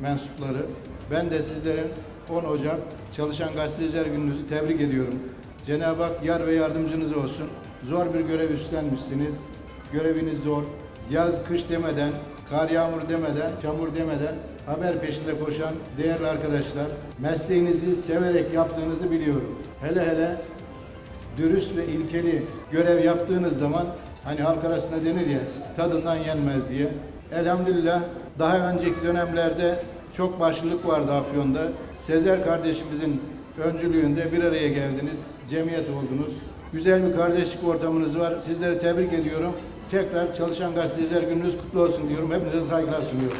mensupları. Ben de sizlerin 10 Ocak Çalışan Gazeteciler Gününüzü tebrik ediyorum. Cenab-ı Hak yar ve yardımcınız olsun. Zor bir görev üstlenmişsiniz. Göreviniz zor. Yaz, kış demeden, kar yağmur demeden, çamur demeden haber peşinde koşan değerli arkadaşlar, mesleğinizi severek yaptığınızı biliyorum. Hele hele dürüst ve ilkeli görev yaptığınız zaman hani halk arasında denir ya tadından yenmez diye. Elhamdülillah daha önceki dönemlerde çok başlılık vardı Afyon'da. Sezer kardeşimizin öncülüğünde bir araya geldiniz, cemiyet oldunuz. Güzel bir kardeşlik ortamınız var. Sizleri tebrik ediyorum. Tekrar Çalışan Gazeteciler Gününüz kutlu olsun diyorum. Hepinize saygılar sunuyorum.